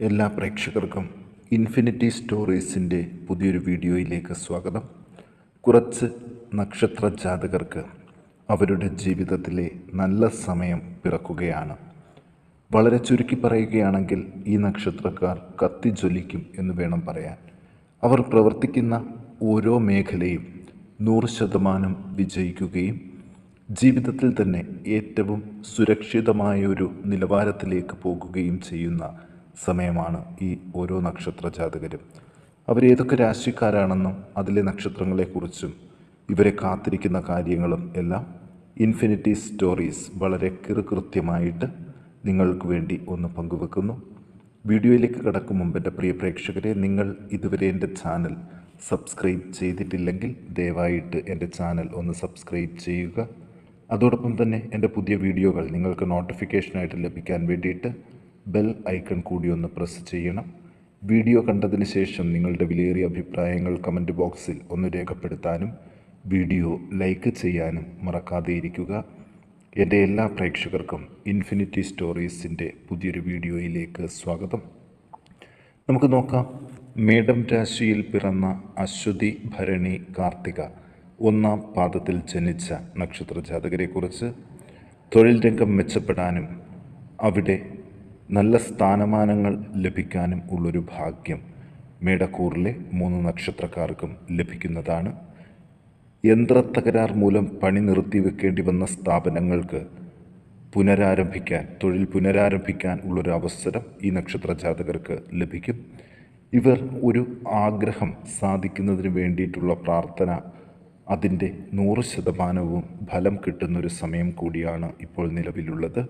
എല്ലാ പ്രേക്ഷകർക്കും ഇൻഫിനിറ്റി സ്റ്റോറീസിന്റെ പുതിയൊരു വീഡിയോയിലേക്ക് സ്വാഗതം. കുറച്ച് നക്ഷത്ര ജാതകർക്ക് അവരുടെ ജീവിതത്തിലെ നല്ല സമയം പിറക്കുകയാണ്. വളരെ ചുരുക്കി പറയുകയാണെങ്കിൽ ഈ നക്ഷത്രക്കാർ കത്തിജ്വലിക്കും എന്ന് വേണം പറയാൻ. അവർ പ്രവർത്തിക്കുന്ന ഓരോ മേഖലയും നൂറ് ശതമാനം വിജയിക്കുകയും ജീവിതത്തിൽ തന്നെ ഏറ്റവും സുരക്ഷിതമായ ഒരു നിലവാരത്തിലേക്ക് പോകുകയും ചെയ്യുന്ന സമയമാണ് ഈ ഓരോ നക്ഷത്ര ജാതകരും. അവരേതൊക്കെ രാശിക്കാരാണെന്നും അതിലെ നക്ഷത്രങ്ങളെക്കുറിച്ചും ഇവരെ കാത്തിരിക്കുന്ന കാര്യങ്ങളും എല്ലാം ഇൻഫിനിറ്റി സ്റ്റോറീസ് വളരെ കൃത്യമായിട്ട് നിങ്ങൾക്ക് വേണ്ടി ഒന്ന് പങ്കുവെക്കുന്നു. വീഡിയോയിലേക്ക് കടക്കും മുമ്പ് എന്റെ പ്രിയ പ്രേക്ഷകരെ നിങ്ങൾ ഇതുവരെ എന്റെ ചാനൽ സബ്സ്ക്രൈബ് ചെയ്തിട്ടില്ലെങ്കിൽ ദയവായിട്ട് എന്റെ ചാനൽ ഒന്ന് സബ്സ്ക്രൈബ് ചെയ്യുക. അതോടൊപ്പം തന്നെ എന്റെ പുതിയ വീഡിയോകൾ നിങ്ങൾക്ക് നോട്ടിഫിക്കേഷനായിട്ട് ലഭിക്കാൻ വേണ്ടിയിട്ട് ബെൽ ഐക്കൺ കൂടി ഒന്ന് പ്രസ് ചെയ്യണം. വീഡിയോ കണ്ടതിന് ശേഷം നിങ്ങളുടെ വിലയേറിയ അഭിപ്രായങ്ങൾ കമന്റ് ബോക്സിൽ ഒന്ന് രേഖപ്പെടുത്താനും വീഡിയോ ലൈക്ക് ചെയ്യാനും മറക്കാതെ ഇരിക്കുക. എന്റെ എല്ലാ പ്രേക്ഷകർക്കും ഇൻഫിനിറ്റി സ്റ്റോറീസിന്റെ പുതിയൊരു വീഡിയോയിലേക്ക് സ്വാഗതം. നമുക്ക് നോക്കാം. മേഡം രാശിയിൽ പിറന്ന അശ്വതി ഭരണി കാർത്തിക ഒന്നാം പാദത്തിൽ ജനിച്ച നക്ഷത്ര ജാതകരെക്കുറിച്ച് തൊഴിൽ രംഗം മെച്ചപ്പെടാനും അവിടെ നല്ല സ്ഥാനമാനങ്ങൾ ലഭിക്കാനും ഉള്ളൊരു ഭാഗ്യം മേടക്കൂറിലെ മൂന്ന് നക്ഷത്രക്കാർക്കും ലഭിക്കുന്നതാണ്. യന്ത്രത്തകരാർ മൂലം പണി നിർത്തിവെക്കേണ്ടി വന്ന സ്ഥാപനങ്ങൾക്ക് പുനരാരംഭിക്കാൻ തൊഴിൽ പുനരാരംഭിക്കാൻ ഉള്ളൊരു അവസരം ഈ നക്ഷത്ര ജാതകർക്ക് ലഭിക്കും. ഇവർ ഒരു ആഗ്രഹം സാധിക്കുന്നതിന് വേണ്ടിയിട്ടുള്ള പ്രാർത്ഥന അതിന്റെ നൂറ് ശതമാനവും ഫലം കിട്ടുന്നൊരു സമയം കൂടിയാണ് ഇപ്പോൾ നിലവിലുള്ളത്.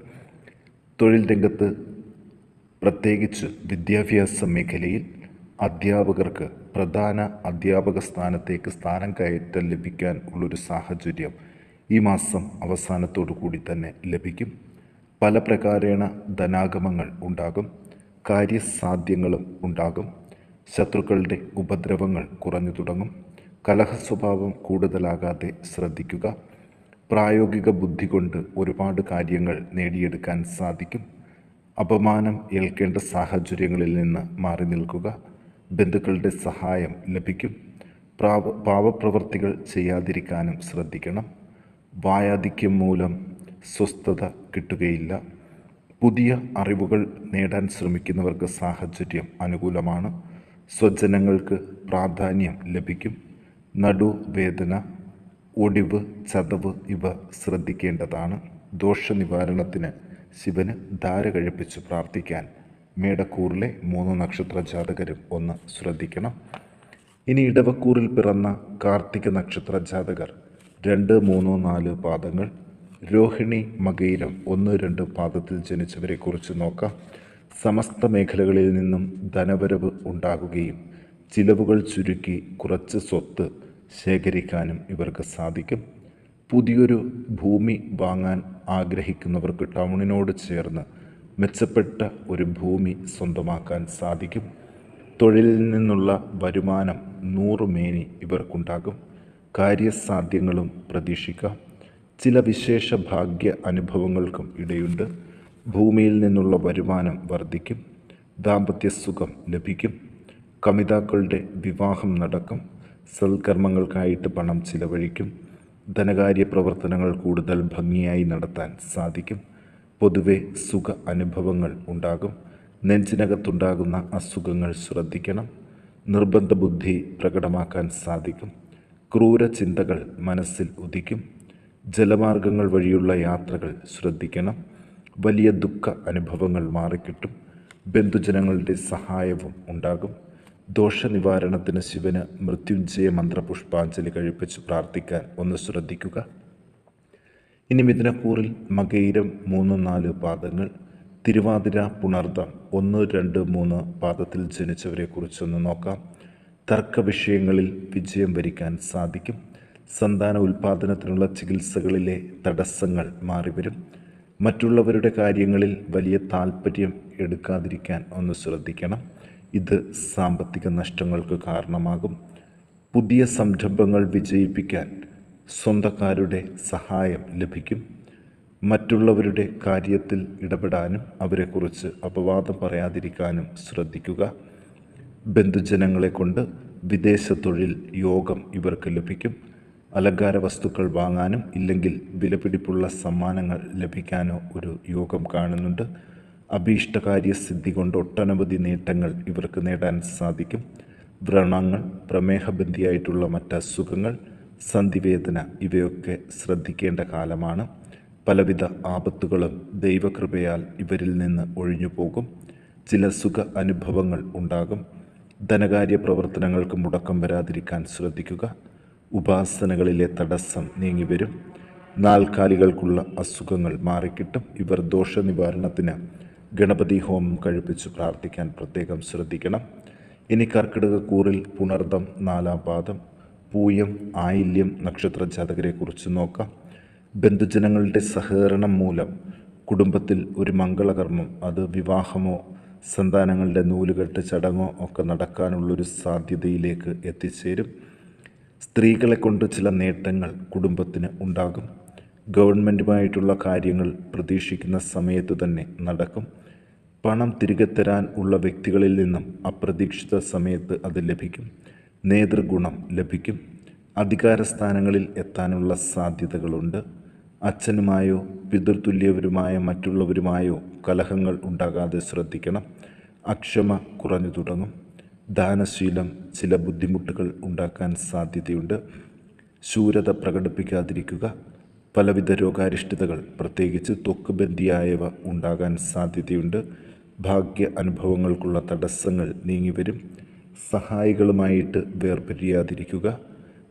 തൊഴിൽ രംഗത്ത് പ്രത്യേകിച്ച് വിദ്യാഭ്യാസ മേഖലയിൽ അധ്യാപകർക്ക് പ്രധാന അധ്യാപക സ്ഥാനത്തേക്ക് സ്ഥാനം കയറ്റം ലഭിക്കാൻ ഉള്ളൊരു സാഹചര്യം ഈ മാസം അവസാനത്തോടു കൂടി തന്നെ ലഭിക്കും. പല പ്രകാരേണ ധനാഗമങ്ങൾ ഉണ്ടാകും കാര്യസാധ്യങ്ങളും ഉണ്ടാകും ശത്രുക്കളുടെ ഉപദ്രവങ്ങൾ കുറഞ്ഞു തുടങ്ങും കലഹ സ്വഭാവം കൂടുതലാകാതെ ശ്രദ്ധിക്കുക പ്രായോഗിക ബുദ്ധി കൊണ്ട് ഒരുപാട് കാര്യങ്ങൾ നേടിയെടുക്കാൻ സാധിക്കും. അപമാനം ഏൽക്കേണ്ട സാഹചര്യങ്ങളിൽ നിന്ന് മാറി നിൽക്കുക. ബന്ധുക്കളുടെ സഹായം ലഭിക്കും. പ്രാവ പാവപ്രവർത്തികൾ ചെയ്യാതിരിക്കാനും ശ്രദ്ധിക്കണം. വായാധിക്യം മൂലം സ്വസ്ഥത കിട്ടുകയില്ല. പുതിയ അറിവുകൾ നേടാൻ ശ്രമിക്കുന്നവർക്ക് സാഹചര്യം അനുകൂലമാണ്. സ്വജനങ്ങൾക്ക് പ്രാധാന്യം ലഭിക്കും. നടുവേദന ഒടിവ് ചതവ് ഇവ ശ്രദ്ധിക്കേണ്ടതാണ്. ദോഷനിവാരണത്തിന് ശിവന് ധാര കഴിപ്പിച്ച് പ്രാർത്ഥിക്കാൻ മേടക്കൂറിലെ മൂന്ന് നക്ഷത്ര ജാതകരും ഒന്ന് ശ്രദ്ധിക്കണം. ഇനി ഇടവക്കൂറിൽ പിറന്ന കാർത്തിക നക്ഷത്ര ജാതകർ രണ്ട് മൂന്ന് നാല് പാദങ്ങൾ. രോഹിണി മകയിരം ഒന്ന് രണ്ട് പാദത്തിൽ ജനിച്ചവരെക്കുറിച്ച് നോക്കാം. സമസ്ത മേഖലകളിൽ നിന്നും ധനവരവ് ഉണ്ടാകുകയും ചിലവുകൾ ചുരുക്കി കുറച്ച് സ്വത്ത് ശേഖരിക്കാനും ഇവർക്ക് സാധിക്കും. പുതിയൊരു ഭൂമി വാങ്ങാൻ ആഗ്രഹിക്കുന്നവർക്ക് ടൗണിനോട് ചേർന്ന് മെച്ചപ്പെട്ട ഒരു ഭൂമി സ്വന്തമാക്കാൻ സാധിക്കും. തൊഴിലിൽ നിന്നുള്ള വരുമാനം നൂറ് മേനി ഇവർക്കുണ്ടാകും. കാര്യസാധ്യങ്ങളും പ്രതീക്ഷിക്കാം. ചില വിശേഷ ഭാഗ്യ അനുഭവങ്ങൾക്കും ഇടയുണ്ട്. ഭൂമിയിൽ നിന്നുള്ള വരുമാനം വർദ്ധിക്കും. ദാമ്പത്യ സുഖം ലഭിക്കും. കമിതാക്കളുടെ വിവാഹം നടക്കും. സൽക്കർമ്മങ്ങൾക്കായിട്ട് പണം ചിലവഴിക്കും. ധനകാര്യ പ്രവർത്തനങ്ങൾ കൂടുതൽ ഭംഗിയായി നടത്താൻ സാധിക്കും. പൊതുവെ സുഖ അനുഭവങ്ങൾ ഉണ്ടാകും. നെഞ്ചിനകത്തുണ്ടാകുന്ന അസുഖങ്ങൾ ശ്രദ്ധിക്കണം. നിർബന്ധ ബുദ്ധി പ്രകടമാക്കാൻ സാധിക്കും. ക്രൂര ചിന്തകൾ മനസ്സിൽ ഉദിക്കും. ജലമാർഗങ്ങൾ വഴിയുള്ള യാത്രകൾ ശ്രദ്ധിക്കണം. വലിയ ദുഃഖ അനുഭവങ്ങൾ മാറിക്കിട്ടും. ബന്ധുജനങ്ങളുടെ സഹായവും ഉണ്ടാകും. ദോഷനിവാരണത്തിന് ശിവന് മൃത്യുഞ്ജയ മന്ത്രപുഷ്പാഞ്ജലി കഴിപ്പിച്ച് പ്രാർത്ഥിക്കാൻ ഒന്ന് ശ്രദ്ധിക്കുക. ഇനി മിഥുനക്കൂറിൽ മകയിരം മൂന്ന് നാല് പാദങ്ങൾ തിരുവാതിര പുണർദം ഒന്ന് രണ്ട് മൂന്ന് പാദത്തിൽ ജനിച്ചവരെക്കുറിച്ചൊന്ന് നോക്കാം. തർക്ക വിഷയങ്ങളിൽ വിജയം വരിക്കാൻ സാധിക്കും. സന്താന ഉൽപാദനത്തിനുള്ള ചികിത്സകളിലെ തടസ്സങ്ങൾ മാറിവരും. മറ്റുള്ളവരുടെ കാര്യങ്ങളിൽ വലിയ താല്പര്യം എടുക്കാതിരിക്കാൻ ഒന്ന് ശ്രദ്ധിക്കണം. ഇത് സാമ്പത്തിക നഷ്ടങ്ങൾക്ക് കാരണമാകും. പുതിയ സംരംഭങ്ങൾ വിജയിപ്പിക്കാൻ സ്വന്തക്കാരുടെ സഹായം ലഭിക്കും. മറ്റുള്ളവരുടെ കാര്യത്തിൽ ഇടപെടാനും അവരെക്കുറിച്ച് അപവാദം പറയാതിരിക്കാനും ശ്രദ്ധിക്കുക. ബന്ധുജനങ്ങളെ കൊണ്ട് വിദേശ തൊഴിൽ യോഗം ഇവർക്ക് ലഭിക്കും. അലങ്കാര വസ്തുക്കൾ വാങ്ങാനും ഇല്ലെങ്കിൽ വിലപിടിപ്പുള്ള സമ്മാനങ്ങൾ ലഭിക്കാനോ ഒരു യോഗം കാണുന്നുണ്ട്. അഭീഷ്ടകാര്യസിദ്ധി കൊണ്ട് ഒട്ടനവധി നേട്ടങ്ങൾ ഇവർക്ക് നേടാൻ സാധിക്കും. വ്രണങ്ങൾ പ്രമേഹബന്ധിയായിട്ടുള്ള മറ്റ് അസുഖങ്ങൾ സന്ധിവേദന ഇവയൊക്കെ ശ്രദ്ധിക്കേണ്ട കാലമാണ്. പലവിധ ആപത്തുകളും ദൈവകൃപയാൽ ഇവരിൽ നിന്ന് ഒഴിഞ്ഞു പോകും. ചില സുഖ അനുഭവങ്ങൾ ഉണ്ടാകും. ധനകാര്യ പ്രവർത്തനങ്ങൾക്ക് മുടക്കം വരാതിരിക്കാൻ ശ്രദ്ധിക്കുക. ഉപാസനകളിലെ തടസ്സം നീങ്ങിവരും. നാൽക്കാലികൾക്കുള്ള അസുഖങ്ങൾ മാറിക്കിട്ടും. ഇവർ ദോഷനിവാരണത്തിന് ഗണപതി ഹോമം കഴിപ്പിച്ച് പ്രാർത്ഥിക്കാൻ പ്രത്യേകം ശ്രദ്ധിക്കണം. ഇനി കർക്കിടക കൂറിൽ പുണർദം നാലാം പാദം പൂയം ആയില്യം നക്ഷത്ര ജാതകരെക്കുറിച്ച് നോക്കാം. ബന്ധുജനങ്ങളുടെ സഹകരണം മൂലം കുടുംബത്തിൽ ഒരു മംഗളകർമ്മം അത് വിവാഹമോ സന്താനങ്ങളുടെ നൂലുകെട്ട് ചടങ്ങോ ഒക്കെ നടക്കാനുള്ളൊരു സാധ്യതയിലേക്ക് എത്തിച്ചേരും. സ്ത്രീകളെ കൊണ്ട് ചില നേട്ടങ്ങൾ കുടുംബത്തിന് ഉണ്ടാകും. ഗവൺമെന്റുമായിട്ടുള്ള കാര്യങ്ങൾ പ്രതീക്ഷിക്കുന്ന സമയത്ത് തന്നെ നടക്കും. പണം തിരികെ തരാൻ ഉള്ള വ്യക്തികളിൽ നിന്നും അപ്രതീക്ഷിത സമയത്ത് അത് ലഭിക്കും. നേതൃഗുണം ലഭിക്കും. അധികാരസ്ഥാനങ്ങളിൽ എത്താനുള്ള സാധ്യതകളുണ്ട്. അച്ഛനുമായോ പിതൃതുല്യവരുമായ മറ്റുള്ളവരുമായോ കലഹങ്ങൾ ഉണ്ടാകാതെ ശ്രദ്ധിക്കണം. അക്ഷമ കുറഞ്ഞു തുടങ്ങും. ദാനശീലം ചില ബുദ്ധിമുട്ടുകൾ ഉണ്ടാക്കാൻ സാധ്യതയുണ്ട്. ശൂരത പ്രകടിപ്പിക്കാതിരിക്കുക. പലവിധ രോഗാരിഷ്ടതകൾ പ്രത്യേകിച്ച് ത്വക്കുബന്ധിയായവ ഉണ്ടാകാൻ സാധ്യതയുണ്ട്. ഭാഗ്യ അനുഭവങ്ങൾക്കുള്ള തടസ്സങ്ങൾ നീങ്ങിവരും. സഹായികളുമായിട്ട് വേർപിരിയാതിരിക്കുക.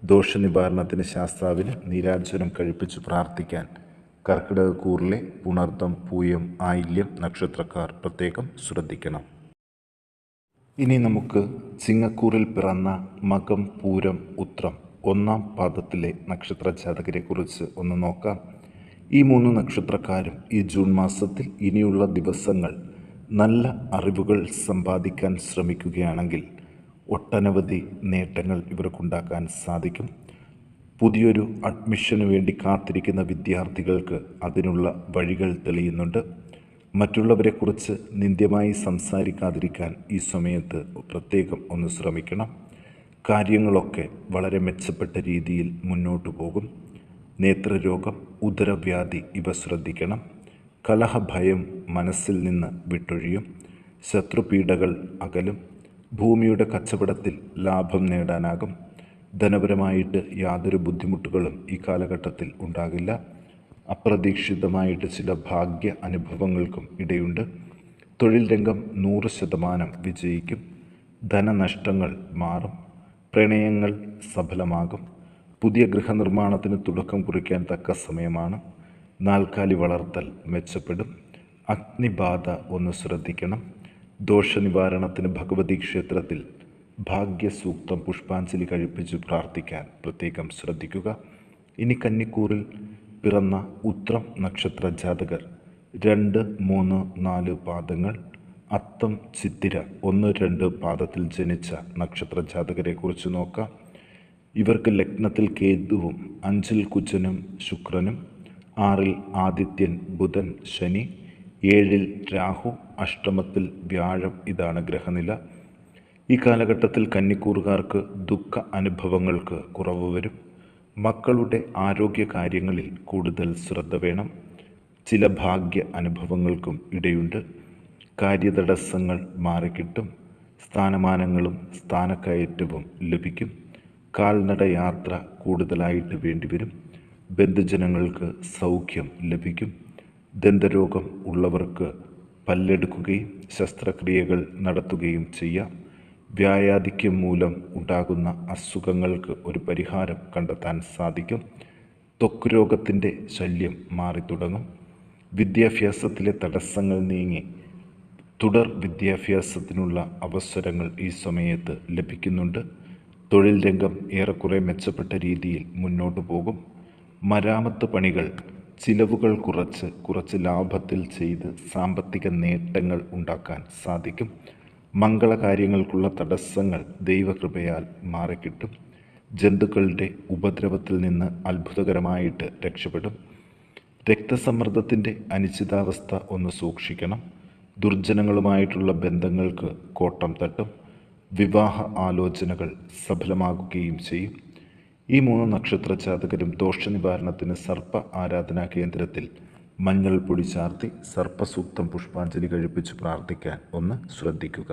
ദോഷനിവാരണത്തിന് ശാസ്താവിന് നീരാഞ്ജനം കഴിപ്പിച്ച് പ്രാർത്ഥിക്കാൻ. കർക്കിടകക്കൂറിലെ പുണർദം പൂയം ആയില്യം നക്ഷത്രക്കാർ പ്രത്യേകം ശ്രദ്ധിക്കണം. ഇനി നമുക്ക് ചിങ്ങക്കൂറിൽ പിറന്ന മകം പൂരം ഉത്രം ഒന്നാം പാദത്തിലെ നക്ഷത്ര ജാതകരെക്കുറിച്ച് ഒന്ന് നോക്കാം. ഈ മൂന്ന് നക്ഷത്രക്കാരും ഈ ജൂൺ മാസത്തിൽ ഇനിയുള്ള ദിവസങ്ങൾ നല്ല അറിവുകൾ സമ്പാദിക്കാൻ ശ്രമിക്കുകയാണെങ്കിൽ ഒട്ടനവധി നേട്ടങ്ങൾ ഇവർക്കുണ്ടാക്കാൻ സാധിക്കും. പുതിയൊരു അഡ്മിഷന് വേണ്ടി കാത്തിരിക്കുന്ന വിദ്യാർത്ഥികൾക്ക് അതിനുള്ള വഴികൾ തെളിയുന്നുണ്ട്. മറ്റുള്ളവരെക്കുറിച്ച് നിന്ദ്യമായി സംസാരിക്കാതിരിക്കാൻ ഈ സമയത്ത് പ്രത്യേകം ഒന്ന് ശ്രമിക്കണം. കാര്യങ്ങളൊക്കെ വളരെ മെച്ചപ്പെട്ട രീതിയിൽ മുന്നോട്ടു പോകും. നേത്രരോഗം ഉദരവ്യാധി ഇവ ശ്രദ്ധിക്കണം. കലഹഭയം മനസ്സിൽ നിന്ന് വിട്ടൊഴിയും. ശത്രുപീഡകൾ അകലും. ഭൂമിയുടെ കച്ചവടത്തിൽ ലാഭം നേടാനാകും. ധനപരമായിട്ട് യാതൊരു ബുദ്ധിമുട്ടുകളും ഈ കാലഘട്ടത്തിൽ ഉണ്ടാകില്ല. അപ്രതീക്ഷിതമായിട്ട് ചില ഭാഗ്യ അനുഭവങ്ങൾക്കും ഇടയുണ്ട്. തൊഴിൽ രംഗം നൂറ് ശതമാനം വിജയിക്കും. ധനനഷ്ടങ്ങൾ മാറും. പ്രണയങ്ങൾ സഫലമാകും. പുതിയ ഗൃഹനിർമ്മാണത്തിന് തുടക്കം കുറിക്കാൻ തക്ക സമയമാണ്. നാൽക്കാലി വളർത്തൽ മെച്ചപ്പെടും. അഗ്നിബാധ ഒന്ന് ശ്രദ്ധിക്കണം. ദോഷനിവാരണത്തിന് ഭഗവതി ക്ഷേത്രത്തിൽ ഭാഗ്യസൂക്തം പുഷ്പാഞ്ജലി കഴിപ്പിച്ച് പ്രാർത്ഥിക്കാൻ പ്രത്യേകം ശ്രദ്ധിക്കുക. ഇനി കന്നിക്കൂറിൽ പിറന്ന ഉത്രം നക്ഷത്ര ജാതകർ. രണ്ട് മൂന്ന് നാല് പാദങ്ങൾ. അത്തം ചിത്തിര ഒന്ന് രണ്ട് പാദത്തിൽ ജനിച്ച നക്ഷത്ര ജാതകരെക്കുറിച്ച് നോക്കാം. ഇവർക്ക് ലഗ്നത്തിൽ കേതുവും അഞ്ചിൽ കുജനും ശുക്രനും ആറിൽ ആദിത്യൻ ബുധൻ ശനി ഏഴിൽ രാഹു അഷ്ടമത്തിൽ വ്യാഴം ഇതാണ് ഗ്രഹനില. ഈ കാലഘട്ടത്തിൽ കന്നിക്കൂറുകാർക്ക് ദുഃഖ അനുഭവങ്ങൾക്ക് കുറവ് വരും. മക്കളുടെ ആരോഗ്യ കാര്യങ്ങളിൽ കൂടുതൽ ശ്രദ്ധ വേണം. ചില ഭാഗ്യ അനുഭവങ്ങൾക്കും ഇടയുണ്ട്. കാര്യതടസ്സങ്ങൾ മാറിക്കിട്ടും. സ്ഥാനമാനങ്ങളും സ്ഥാനക്കയറ്റവും ലഭിക്കും. കാൽനട യാത്ര കൂടുതലായിട്ട് വേണ്ടിവരും. ബന്ധുജനങ്ങൾക്ക് സൗഖ്യം ലഭിക്കും. ദന്തരോഗം ഉള്ളവർക്ക് പല്ലെടുക്കുകയും ശസ്ത്രക്രിയകൾ നടത്തുകയും ചെയ്യാം. വ്യായാധിക്യം മൂലം ഉണ്ടാകുന്ന അസുഖങ്ങൾക്ക് ഒരു പരിഹാരം കണ്ടെത്താൻ സാധിക്കും. ത്വക്ക് രോഗത്തിന്റെ ശല്യം മാറിത്തുടങ്ങും. വിദ്യാഭ്യാസത്തിലെ തടസ്സങ്ങൾ നീങ്ങി. തുടർ വിദ്യാഭ്യാസത്തിനുള്ള അവസരങ്ങൾ ഈ സമയത്ത് ലഭിക്കുന്നുണ്ട്. തൊഴിൽ രംഗം ഏറെക്കുറെ മെച്ചപ്പെട്ട രീതിയിൽ മുന്നോട്ട് പോകും. മരാമത്ത് പണികൾ ചിലവുകൾ കുറച്ച് കുറച്ച് ലാഭത്തിൽ ചെയ്ത് സാമ്പത്തിക നേട്ടങ്ങൾ ഉണ്ടാക്കാൻ സാധിക്കും. മംഗളകാര്യങ്ങൾക്കുള്ള തടസ്സങ്ങൾ ദൈവകൃപയാൽ മാറിക്കിട്ടും. ജന്തുക്കളുടെ ഉപദ്രവത്തിൽ നിന്ന് അത്ഭുതകരമായിട്ട് രക്ഷപ്പെടും. രക്തസമ്മർദ്ദത്തിന്റെ അനിശ്ചിതാവസ്ഥ ഒന്ന് സൂക്ഷിക്കണം. ദുർജനങ്ങളുമായിട്ടുള്ള ബന്ധങ്ങൾക്ക് കോട്ടം തട്ടും. വിവാഹ ആലോചനകൾ സഫലമാകുകയും ചെയ്യും. ഈ മൂന്ന് നക്ഷത്ര ജാതകരും ദോഷനിവാരണത്തിന് സർപ്പ ആരാധനാ കേന്ദ്രത്തിൽ മഞ്ഞൾ പൊടി ചാർത്തി സർപ്പസൂക്തം പുഷ്പാഞ്ജലി കഴിപ്പിച്ച് പ്രാർത്ഥിക്കാൻ ഒന്ന് ശ്രദ്ധിക്കുക.